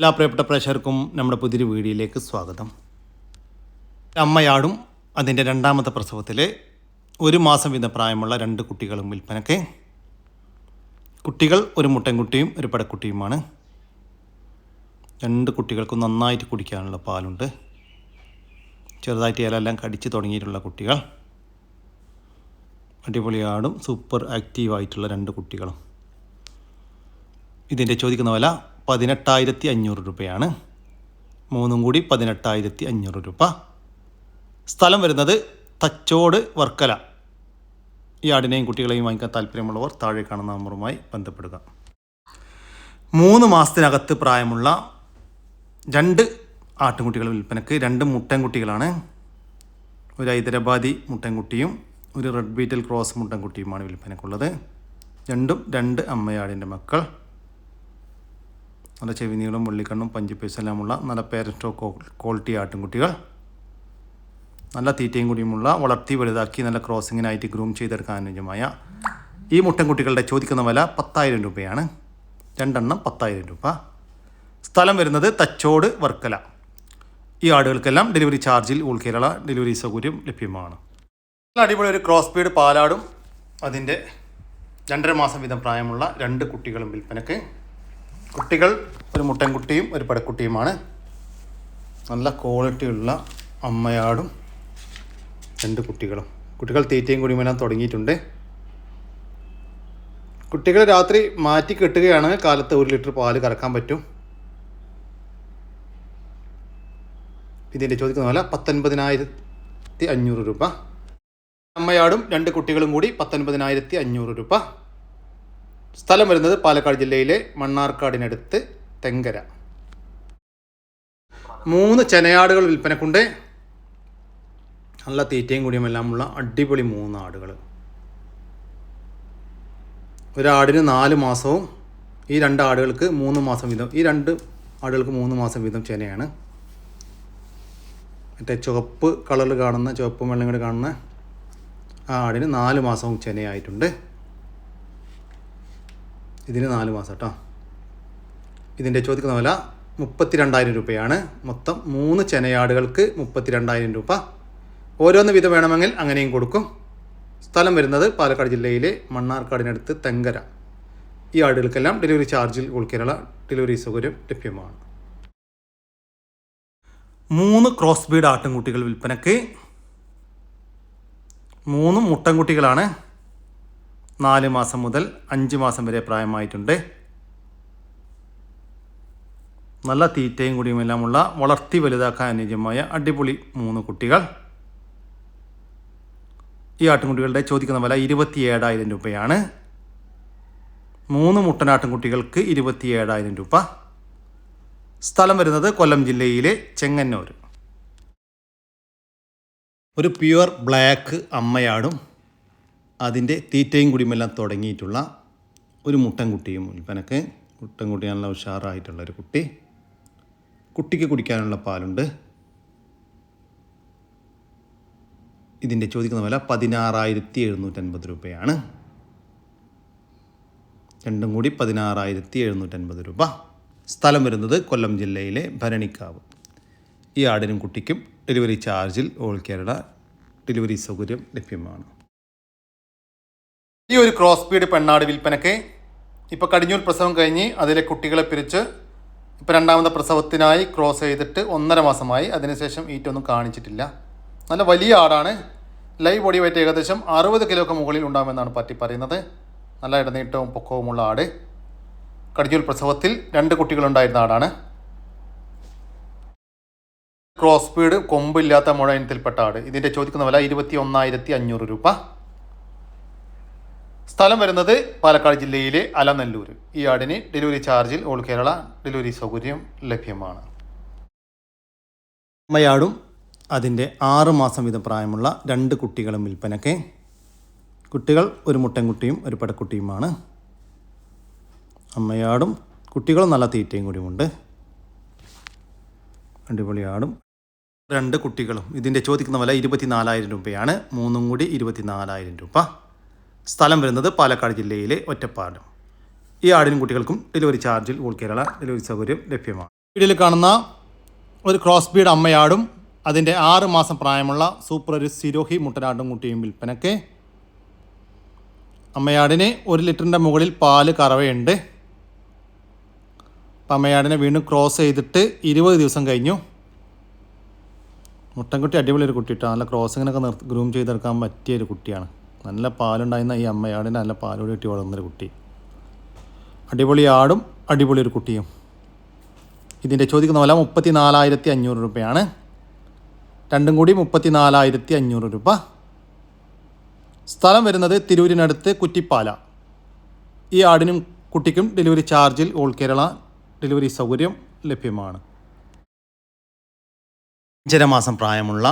എല്ലാ പ്രിയപ്പെട്ട പ്രേക്ഷകർക്കും നമ്മുടെ പുതിയൊരു വീഡിയോയിലേക്ക് സ്വാഗതം. അമ്മയാടും അതിന്റെ രണ്ടാമത്തെ പ്രസവത്തിൽ ഒരു മാസം വീതം പ്രായമുള്ള രണ്ട് കുട്ടികളും വിൽപ്പനയ്ക്ക്. കുട്ടികൾ ഒരു മുട്ടൻകുട്ടിയും ഒരു പടക്കുട്ടിയുമാണ്. രണ്ട് കുട്ടികൾക്കും നന്നായിട്ട് കുടിക്കാനുള്ള പാലുണ്ട്. ചെറുതായിട്ട് ഇലയെല്ലാം കടിച്ച് തുടങ്ങിയിട്ടുള്ള കുട്ടികൾ. അടിപൊളിയാടും സൂപ്പർ ആക്റ്റീവായിട്ടുള്ള രണ്ട് കുട്ടികളും. ഇതിന്റെ ചോദിക്കുന്ന വില പതിനെട്ടായിരത്തി അഞ്ഞൂറ് രൂപയാണ്. മൂന്നും കൂടി പതിനെട്ടായിരത്തി അഞ്ഞൂറ് രൂപ. സ്ഥലം വരുന്നത് തച്ചോട് വർക്കല. ഈ ആടിനെയും കുട്ടികളെയും വാങ്ങിക്കാൻ താല്പര്യമുള്ളവർ താഴെ കാണുന്ന നമ്പറുമായി ബന്ധപ്പെടുക. മൂന്ന് മാസത്തിനകത്ത് പ്രായമുള്ള രണ്ട് ആട്ടുംകുട്ടികൾ വിൽപ്പനക്ക് രണ്ട് മുട്ടൻകുട്ടികളാണ്. ഒരു ഹൈദരാബാദി മുട്ടൻകുട്ടിയും ഒരു റെഡ് ബീറ്റൽ ക്രോസ് മുട്ടൻകുട്ടിയുമാണ് വിൽപ്പനക്കുള്ളത്. രണ്ടും രണ്ട് അമ്മയാടിന്റെ മക്കൾ. നല്ല ചെവിനീളും വെള്ളിക്കണ്ണും പഞ്ചിപ്പേസെല്ലാമുള്ള നല്ല പേരന്റോ ക്വാളിറ്റി ആട്ടിൻകുട്ടികൾ. നല്ല തീറ്റയും കൂടിയുമുള്ള വളർത്തി വലുതാക്കി നല്ല ക്രോസിങ്ങിനായിട്ട് ഗ്രൂം ചെയ്തെടുക്കാൻ അനുയോജ്യമായ ഈ മുട്ടൻകുട്ടികളുടെ ചോദിക്കുന്ന വില പത്തായിരം രൂപയാണ്. രണ്ടെണ്ണം പത്തായിരം രൂപ. സ്ഥലം വരുന്നത് തച്ചോട് വർക്കല. ഈ ആടുകൾക്കെല്ലാം ഡെലിവറി ചാർജിൽ ഉൾ കേരള ഡെലിവറി സൗകര്യം ലഭ്യമാണ്. നല്ല അടിപൊളി ഒരു ക്രോസ് ബീഡ് പാലാടും. അതിന്റെ രണ്ടര മാസം വീതം പ്രായമുള്ള രണ്ട് കുട്ടികളും വിൽപ്പനക്ക്. കുട്ടികൾ ഒരു മുട്ടൻകുട്ടിയും ഒരു പടക്കുട്ടിയുമാണ്. നല്ല ക്വാളിറ്റിയുള്ള അമ്മയാടും രണ്ട് കുട്ടികളും. കുട്ടികൾ തീറ്റയും കുടിമെല്ലാം തുടങ്ങിയിട്ടുണ്ട്. കുട്ടികൾ രാത്രി മാറ്റി കെട്ടുകയാണ് കാലത്ത് ഒരു ലിറ്റർ പാൽ കറക്കാൻ പറ്റും. ഇതിന്റെ ചോദിക്കുന്ന വില പത്തൊൻപതിനായിരത്തി അഞ്ഞൂറ് രൂപ. അമ്മയാടും രണ്ട് കുട്ടികളും കൂടി പത്തൊൻപതിനായിരത്തി അഞ്ഞൂറ് രൂപ. സ്ഥലം വരുന്നത് പാലക്കാട് ജില്ലയിലെ മണ്ണാർക്കാടിനടുത്ത് തെങ്കര. മൂന്ന് ചെനയാടുകൾ വിൽപ്പനക്കുണ്ട്. നല്ല തീറ്റയും കൂടിയുമെല്ലാമുള്ള അടിപൊളി മൂന്ന് ആടുകൾ ഒരാടിന് നാല് മാസവും ഈ രണ്ട് ആടുകൾക്ക് മൂന്ന് മാസം വീതം ഈ രണ്ട് ആടുകൾക്ക് മൂന്ന് മാസം വീതം ചെനയാണ്. മറ്റേ ചുവപ്പ് കളറിൽ കാണുന്ന ചുവപ്പ് വെള്ളം കൂടി കാണുന്ന ആ ആടിന് നാല് മാസവും ചെനയായിട്ടുണ്ട്. ഇതിന് നാല് മാസം കേട്ടോ. ഇതിന്റെ ചോദിക്കുന്ന വില മുപ്പത്തി രണ്ടായിരം രൂപയാണ്. മൊത്തം മൂന്ന് ചെനയാടുകൾക്ക് മുപ്പത്തി രണ്ടായിരം രൂപ. ഓരോന്ന് വിധം വേണമെങ്കിൽ അങ്ങനെയും കൊടുക്കും. സ്ഥലം വരുന്നത് പാലക്കാട് ജില്ലയിലെ മണ്ണാർക്കാടിനടുത്ത് തെങ്കര. ഈ ആടുകൾക്കെല്ലാം ഡെലിവറി ചാർജിൽ ഉൾക്കേരള ഡെലിവറി സൗകര്യം ലഭ്യമാണ്. മൂന്ന് ക്രോസ് ബീഡ് ആട്ടിൻകുട്ടികൾ വിൽപ്പനക്ക് മൂന്ന് മുട്ടൻകുട്ടികളാണ്. നാല് മാസം മുതൽ അഞ്ച് മാസം വരെ പ്രായമായിട്ടുണ്ട്. നല്ല തീറ്റയും കുടിയുമെല്ലാമുള്ള വളർത്തി വലുതാക്കാൻ അനുയോജ്യമായ അടിപൊളി മൂന്ന് കുട്ടികൾ. ഈ ആട്ടിൻകുട്ടികളുടെ ചോദിക്കുന്ന വില ഇരുപത്തി ഏഴായിരം രൂപയാണ്. മൂന്ന് മുട്ടനാട്ടിൻകുട്ടികൾക്ക് ഇരുപത്തി ഏഴായിരം രൂപ. സ്ഥലം വരുന്നത് കൊല്ലം ജില്ലയിലെ ചെങ്ങന്നൂർ. ഒരു പ്യുവർ ബ്ലാക്ക് അമ്മയാടും അതിന്റെ തീറ്റയും കുടിയുമെല്ലാം തുടങ്ങിയിട്ടുള്ള ഒരു മുട്ടൻകുട്ടിയും ഉൽപ്പനക്ക് മുട്ടൻകുട്ടിയാണല്ലോ ഉഷാറായിട്ടുള്ള ഒരു കുട്ടി. കുട്ടിക്ക് കുടിക്കാനുള്ള പാലുണ്ട്. ഇതിന്റെ ചോദിക്കുന്ന വില പതിനാറായിരത്തി എഴുന്നൂറ്റൻപത് രൂപയാണ്. രണ്ടും കൂടി പതിനാറായിരത്തി എഴുന്നൂറ്റൻപത് രൂപ. സ്ഥലം വരുന്നത് കൊല്ലം ജില്ലയിലെ ഭരണിക്കാവ്. ഈ ആടിനും കുട്ടിക്കും ഡെലിവറി ചാർജിൽ ഓൾ കേരള ഡെലിവറി സൗകര്യം ലഭ്യമാണ്. ഈ ഒരു ക്രോസ് ബീഡ് പെണ്ണാട് വിൽപ്പനയ്ക്ക് ഇപ്പോൾ കടിഞ്ഞൂർ പ്രസവം കഴിഞ്ഞ് അതിലെ കുട്ടികളെ പിരിച്ച് ഇപ്പോൾ രണ്ടാമത്തെ പ്രസവത്തിനായി ക്രോസ് ചെയ്തിട്ട് ഒന്നര മാസമായി. അതിനുശേഷം ഈറ്റൊന്നും കാണിച്ചിട്ടില്ല. നല്ല വലിയ ആടാണ്. ലൈവ് ബോഡി വെയിറ്റ് ഏകദേശം അറുപത് കിലോക്ക് മുകളിൽ ഉണ്ടാകുമെന്നാണ് പറ്റി പറയുന്നത്. നല്ല ഇടനീട്ടവും പൊക്കവുമുള്ള ആട്. കടിഞ്ഞൂർ പ്രസവത്തിൽ രണ്ട് കുട്ടികളുണ്ടായിരുന്ന ആടാണ്. ക്രോസ് ബീഡ് കൊമ്പില്ലാത്ത മുഴ ഇനത്തിൽപ്പെട്ട ആട്. ഇതിന്റെ ചോദിക്കുന്ന വില ഇരുപത്തി ഒന്നായിരത്തി അഞ്ഞൂറ് രൂപ. സ്ഥലം വരുന്നത് പാലക്കാട് ജില്ലയിലെ അലനല്ലൂർ. ഈ ആടിന് ഡെലിവറി ചാർജിൽ ഓൾ കേരള ഡെലിവറി സൗകര്യം ലഭ്യമാണ്. അമ്മയാടും അതിന്റെ ആറ് മാസം വീതം പ്രായമുള്ള രണ്ട് കുട്ടികളും വിൽപ്പനയ്ക്ക്. കുട്ടികൾ ഒരു മുട്ടൻകുട്ടിയും ഒരു പടക്കുട്ടിയുമാണ്. അമ്മയാടും കുട്ടികളും നല്ല തീറ്റയും കൂടിയുമുണ്ട്. അടിപൊളി ആടും. രണ്ട് കുട്ടികളും. ഇതിന്റെ ചോദിക്കുന്ന വില ഇരുപത്തിനാലായിരം രൂപയാണ്. മൂന്നും കൂടി ഇരുപത്തിനാലായിരം രൂപ. സ്ഥലം വരുന്നത് പാലക്കാട് ജില്ലയിലെ ഒറ്റപ്പാലം. ഈ ആടിനും കുട്ടികൾക്കും ഡെലിവറി ചാർജിൽ ഓൾ കേരള ഡെലിവറി സൗകര്യം ലഭ്യമാണ്. വീഡിയോയിൽ കാണുന്ന ഒരു ക്രോസ് ബീഡ് അമ്മയാടും അതിന്റെ ആറ് മാസം പ്രായമുള്ള സൂപ്പർ ഒരു സിരോഹി മുട്ടനാടും കുട്ടിയും വിൽപ്പനയ്ക്ക്. അമ്മയാടിന് ഒരു ലിറ്ററിന്റെ മുകളിൽ പാൽ കറവയുണ്ട്. അപ്പം അമ്മയാടിനെ വീണ്ടും ക്രോസ് ചെയ്തിട്ട് ഇരുപത് ദിവസം കഴിഞ്ഞു. മുട്ടൻകുട്ടി അടിപൊളി ഒരു കുട്ടിയിട്ടാണ് നല്ല ക്രോസിങ്ങിനൊക്കെ നിർ ഗ്രൂം ചെയ്തെടുക്കാൻ പറ്റിയ ഒരു കുട്ടിയാണ്. നല്ല പാലുണ്ടായിരുന്ന ഈ അമ്മയാടിന് നല്ല പാലോട് കിട്ടി വളർന്നൊരു കുട്ടി. അടിപൊളി ആടും അടിപൊളി ഒരു കുട്ടിയും. ഇതിന്റെ ചോദിക്കുന്ന വില മുപ്പത്തി നാലായിരത്തി അഞ്ഞൂറ് രൂപയാണ്. രണ്ടും കൂടി മുപ്പത്തി നാലായിരത്തി അഞ്ഞൂറ് രൂപ. സ്ഥലം വരുന്നത് തിരൂരിനടുത്ത് കുറ്റിപ്പാല. ഈ ആടിനും കുട്ടിക്കും ഡെലിവറി ചാർജിൽ ഓൾ കേരള ഡെലിവറി സൗകര്യം ലഭ്യമാണ്. ജനമാസം മാസം പ്രായമുള്ള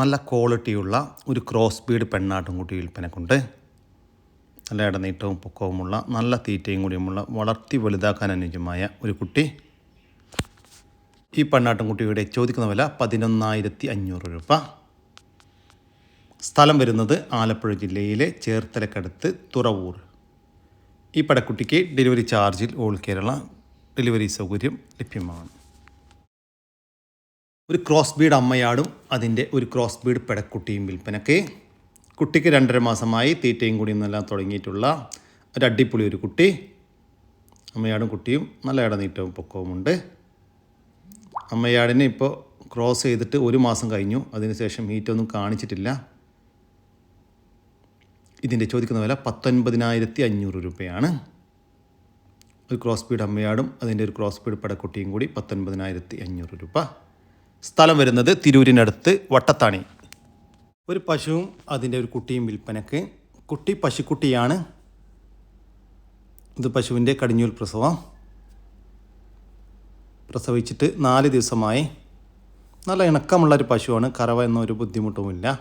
നല്ല ക്വാളിറ്റിയുള്ള ഒരു ക്രോസ് ബീഡ് പെണ്ണാട്ടുംകുട്ടി വിൽപ്പനക്കുണ്ട്. നല്ല ഇടനീട്ടവും പൊക്കവുമുള്ള നല്ല തീറ്റയും കൂടിയുമുള്ള വളർത്തി വലുതാക്കാൻ അനുയോജ്യമായ ഒരു കുട്ടി. ഈ പെണ്ണാട്ടുംകുട്ടിയുടെ ചോദിക്കുന്ന വില പതിനൊന്നായിരത്തി അഞ്ഞൂറ് രൂപ. സ്ഥലം വരുന്നത് ആലപ്പുഴ ജില്ലയിലെ ചേർത്തലക്കടുത്ത് തുറവൂർ. ഈ പടക്കുട്ടിക്ക് ഡെലിവറി ചാർജിൽ ഓൾ കേരള ഡെലിവറി സൗകര്യം ലഭ്യമാണ്. ഒരു ക്രോസ് ബീഡ് അമ്മയാടും അതിന്റെ ഒരു ക്രോസ് ബീഡ് പെടക്കുട്ടിയും വിൽപ്പനയ്ക്ക് കുട്ടിക്ക് രണ്ടര മാസമായി തീറ്റയും കൂടി എല്ലാം തുടങ്ങിയിട്ടുള്ള ഒരു അടിപൊളി ഒരു കുട്ടി. അമ്മയാടും കുട്ടിയും നല്ല ഇടനീറ്റവും പൊക്കവുമുണ്ട് അമ്മയാടിനെ ഇപ്പോൾ ക്രോസ് ചെയ്തിട്ട് ഒരു മാസം കഴിഞ്ഞു. അതിനുശേഷം ഹീറ്റൊന്നും കാണിച്ചിട്ടില്ല. ഇതിന്റെ ചോദിക്കുന്ന വില പത്തൊൻപതിനായിരത്തി അഞ്ഞൂറ് രൂപയാണ്. ഒരു ക്രോസ് ബീഡ് അമ്മയാടും അതിന്റെ ഒരു ക്രോസ് ബീഡ് പടക്കുട്ടിയും കൂടി പത്തൊൻപതിനായിരത്തി അഞ്ഞൂറ് രൂപ. സ്ഥലം വരുന്നത് തിരൂരിനടുത്ത് വട്ടത്താണി. ഒരു പശുവും അതിന്റെ ഒരു കുട്ടിയും വിൽപ്പനക്ക് കുട്ടി പശുക്കുട്ടിയാണ്. ഇത് പശുവിന്റെ കടിഞ്ഞൂൽ പ്രസവം. പ്രസവിച്ചിട്ട് നാല് ദിവസമായി. നല്ല ഇണക്കമുള്ള ഒരു പശുവാണ്. കറവ എന്നൊരു ബുദ്ധിമുട്ടുമില്ല.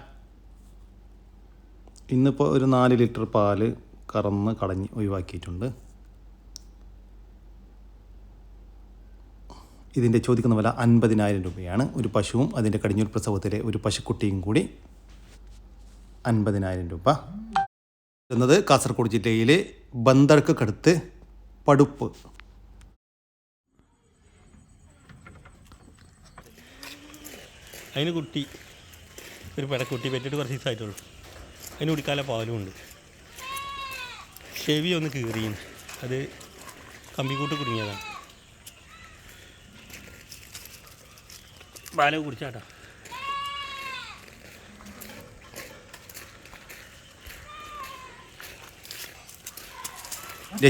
ഇന്നിപ്പോൾ ഒരു നാല് ലിറ്റർ പാൽ കറന്ന് കളഞ്ഞ് ഒഴിവാക്കിയിട്ടുണ്ട്. ഇതിന്റെ ചോദിക്കുന്ന വില അൻപതിനായിരം രൂപയാണ്. ഒരു പശുവും അതിന്റെ കടിഞ്ഞൂർ പ്രസവത്തിലെ ഒരു പശുക്കുട്ടിയും കൂടി അൻപതിനായിരം രൂപ. എന്നത് കാസർഗോഡ് ജില്ലയിലെ ബന്തർക്കടുത്ത് പടുപ്പ്. അതിന് കുട്ടി ഒരു പെടക്കുട്ടി പറ്റിയിട്ട് കുറച്ച് ദിവസമായിട്ടുള്ളൂ. അതിന് കുടിക്കാല പാലും ഉണ്ട്. ചെവി ഒന്ന് കീറിയും അത് കമ്പിക്കൂട്ട് കുടുങ്ങിയതാണ്. പാലൊക്കെ കുടിച്ചാട്ടാ.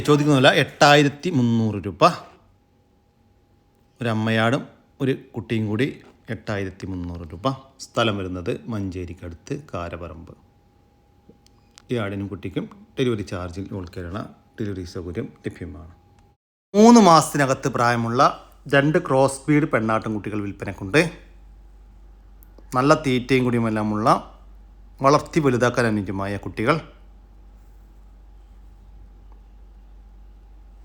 ചോദിക്കുന്നില്ല എട്ടായിരത്തി മുന്നൂറ് രൂപ. ഒരമ്മയാടും ഒരു കുട്ടിയും കൂടി എട്ടായിരത്തി മുന്നൂറ് രൂപ. സ്ഥലം വരുന്നത് മഞ്ചേരിക്കടുത്ത് കാരപറമ്പ്. ഈ ആടിനും കുട്ടിക്കും ഡെലിവറി ചാർജിൽ ഉൾക്കേരണ ഡെലിവറി സൗകര്യം ലഭ്യമാണ്. മൂന്ന് മാസത്തിനകത്ത് പ്രായമുള്ള രണ്ട് ക്രോസ് ബീഡ് പെണ്ണാട്ടും കുട്ടികൾ വിൽപ്പനക്കുണ്ട്. നല്ല തീറ്റയും കുടിയുമെല്ലാമുള്ള വളർത്തി വലുതാക്കാൻ അനുയോജ്യമായ കുട്ടികൾ.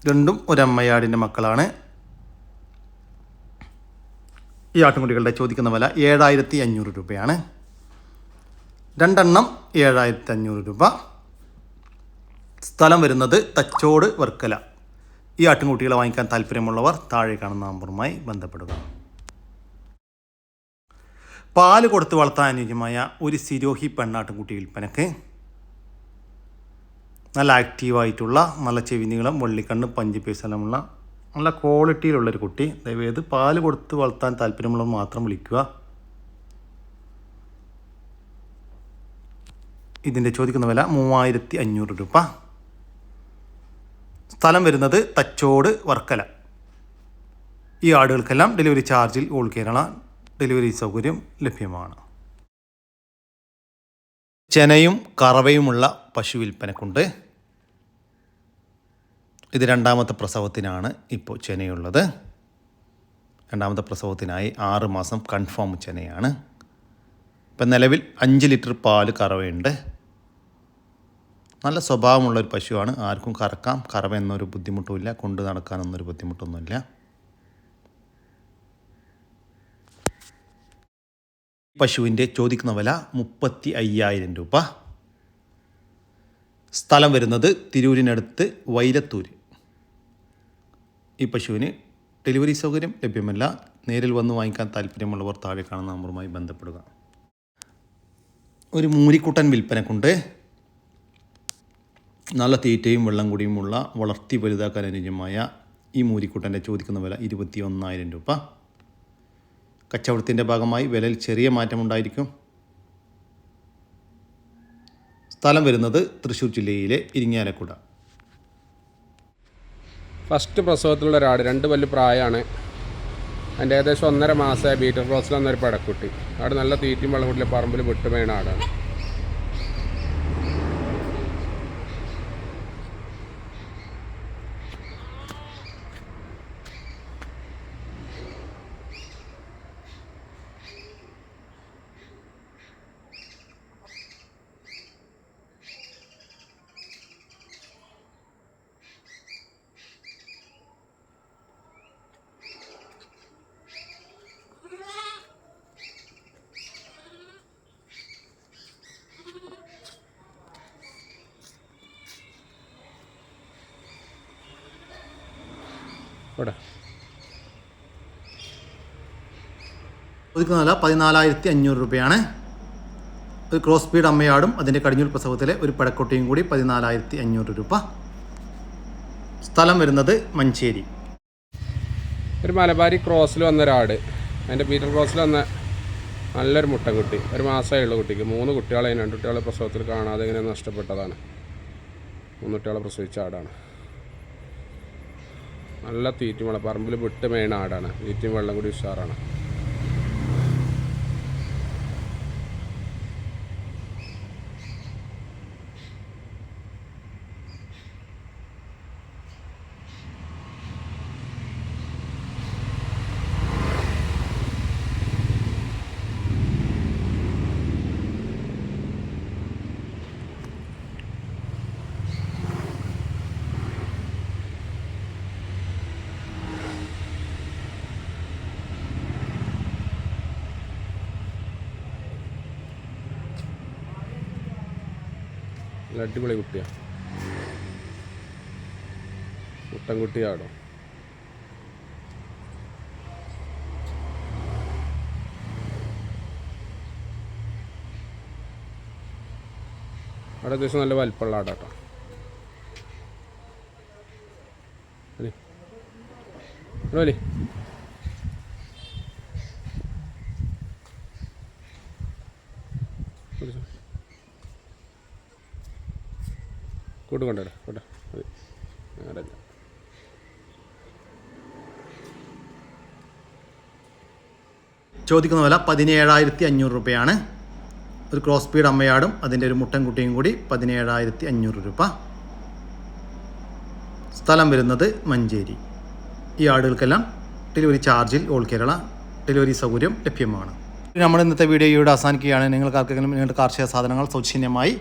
രണ്ടും ഒരമ്മയാടിന്റെ മക്കളാണ്. ഈ ആട്ടുംകുട്ടികളുടെ ചോദിക്കുന്ന വില ഏഴായിരത്തി അഞ്ഞൂറ് രൂപയാണ്. രണ്ടെണ്ണം ഏഴായിരത്തി അഞ്ഞൂറ് രൂപ. സ്ഥലം വരുന്നത് തച്ചോട് വർക്കല. ഈ ആട്ടിൻകുട്ടികളെ വാങ്ങിക്കാൻ താല്പര്യമുള്ളവർ താഴെ കാണുന്ന നമ്പറുമായി ബന്ധപ്പെടുക. പാൽ കൊടുത്ത് വളർത്താൻ അനുയോജ്യമായ ഒരു സിരോഹി പെണ്ണാട്ടുംകുട്ടി വിൽപ്പനക്ക് നല്ല ആക്റ്റീവായിട്ടുള്ള നല്ല ചെവിനീളം വെള്ളിക്കണ്ണ് പഞ്ചിപ്പേസലമുള്ള നല്ല ക്വാളിറ്റിയിലുള്ളൊരു കുട്ടി. ദയവേത് പാൽ കൊടുത്ത് വളർത്താൻ താല്പര്യമുള്ളവർ മാത്രം വിളിക്കുക. ഇതിന്റെ ചോദിക്കുന്ന വില മൂവായിരത്തി അഞ്ഞൂറ് രൂപ. സ്ഥലം വരുന്നത് തച്ചോട് വർക്കല. ഈ ആടുകൾക്കെല്ലാം ഡെലിവറി ചാർജിൽ ഓൾ കേരള ഡെലിവറി സൗകര്യം ലഭ്യമാണ്. ചെനയും കറവയുമുള്ള പശു വിൽപ്പനക്കുണ്ട്. ഇത് രണ്ടാമത്തെ പ്രസവത്തിനാണ് ഇപ്പോൾ ചെനയുള്ളത്. രണ്ടാമത്തെ പ്രസവത്തിനായി ആറ് മാസം കൺഫേം ചെനയാണ്. ഇപ്പം നിലവിൽ അഞ്ച് ലിറ്റർ പാൽ കറവയുണ്ട്. നല്ല സ്വഭാവമുള്ള ഒരു പശുവാണ്. ആർക്കും കറക്കാം. കറവ എന്നൊരു ബുദ്ധിമുട്ടുമില്ല. കൊണ്ടു നടക്കാനൊന്നൊരു ബുദ്ധിമുട്ടൊന്നുമില്ല. പശുവിന്റെ ചോദിക്കുന്ന വില മുപ്പത്തി അയ്യായിരം രൂപ. സ്ഥലം വരുന്നത് തിരൂരിനടുത്ത് വൈലത്തൂർ ഈ പശുവിന് ഡെലിവറി സൗകര്യം ലഭ്യമല്ല. നേരിൽ വന്ന് വാങ്ങിക്കാൻ താല്പര്യമുള്ളവർ താഴെ കാണുന്ന നമ്പറുമായി ബന്ധപ്പെടുക. ഒരു മൂരിക്കുട്ടൻ വിൽപ്പനക്കുണ്ട്. നല്ല തീറ്റയും വെള്ളം കൂടിയുമുള്ള വളർത്തി വലുതാക്കാൻ അനുയോജ്യമായ ഈ മൂരിക്കുട്ടന്റെ ചോദിക്കുന്ന വില ഇരുപത്തി ഒന്നായിരം രൂപ. കച്ചവടത്തിന്റെ ഭാഗമായി വിലയിൽ ചെറിയ മാറ്റമുണ്ടായിരിക്കും. സ്ഥലം വരുന്നത് തൃശ്ശൂർ ജില്ലയിലെ ഇരിങ്ങാലക്കുട. ഫസ്റ്റ് പ്രസവത്തിലുള്ള ഒരാട് രണ്ട് പല്ല് പ്രായമാണ്. അതിന്റെ ഏകദേശം ഒന്നര മാസമായ ബീറ്റർ ക്രോസിൽ വന്നൊരു പടക്കുട്ടി. ആട് നല്ല തീറ്റയും വെള്ളം കൂട്ടിലെ പറമ്പിൽ വിട്ടുമേണ ആടാണ്. ഇവിടെ ഒതുക്കുന്ന വില പതിനാലായിരത്തി അഞ്ഞൂറ് രൂപയാണ്. ഒരു ക്രോസ് സ്പീഡ് അമ്മയാടും അതിന്റെ കടിഞ്ഞൂൽ പ്രസവത്തിലെ ഒരു പടക്കൊട്ടിയും കൂടി പതിനാലായിരത്തി അഞ്ഞൂറ് രൂപ. സ്ഥലം വരുന്നത് മഞ്ചേരി. ഒരു മലബാരി ക്രോസിൽ വന്ന ഒരാട്. അതിന്റെ ബീറ്റർ ക്രോസിൽ വന്ന നല്ലൊരു മുട്ടൻകുട്ടി. ഒരു മാസമായുള്ള കുട്ടിക്ക്. മൂന്ന് കുട്ടികളെ രണ്ട് കുട്ടികളെ പ്രസവത്തിൽ കാണാതെ ഇങ്ങനെ നഷ്ടപ്പെട്ടതാണ്. മൂന്ന് കുട്ടികളെ പ്രസവിച്ച ആടാണ്. നല്ല തീറ്റും വെള്ളം. പറമ്പിൽ വിട്ട് മെയിൻ ആടാണ്. തീറ്റും വെള്ളം കൂടി ഉഷാറാണ്. നല്ല അടിപൊളി കുട്ടിയാണ് മുട്ടൻകുട്ടിയാണോ അവിടെ അത്യാവശ്യം നല്ല വലിപ്പമുള്ള ആടാട്ടോ. വലി. ഇവിടെ വലി. പിടിച്ചോ. കൂട്ട് കൊണ്ടുവരാം കേട്ടോ. മതി. ചോദിക്കുന്ന വില പതിനേഴായിരത്തി അഞ്ഞൂറ് രൂപയാണ്. ഒരു ക്രോസ് സ്പീഡ് അമ്മയാടും അതിന്റെ ഒരു മുട്ടൻ കുട്ടിയും കൂടി പതിനേഴായിരത്തി അഞ്ഞൂറ് രൂപ. സ്ഥലം വരുന്നത് മഞ്ചേരി. ഈ ആടുകൾക്കെല്ലാം ഡെലിവറി ചാർജിൽ ഓൾ കേരള ഡെലിവറി സൗകര്യം ലഭ്യമാണ്. നമ്മുടെ ഇന്നത്തെ വീഡിയോ ഇവിടെ അവസാനിക്കുകയാണ്. നിങ്ങൾക്ക് ആർക്കെങ്കിലും നിങ്ങളുടെ കാർഷിക സാധനങ്ങൾ സൗജന്യമായി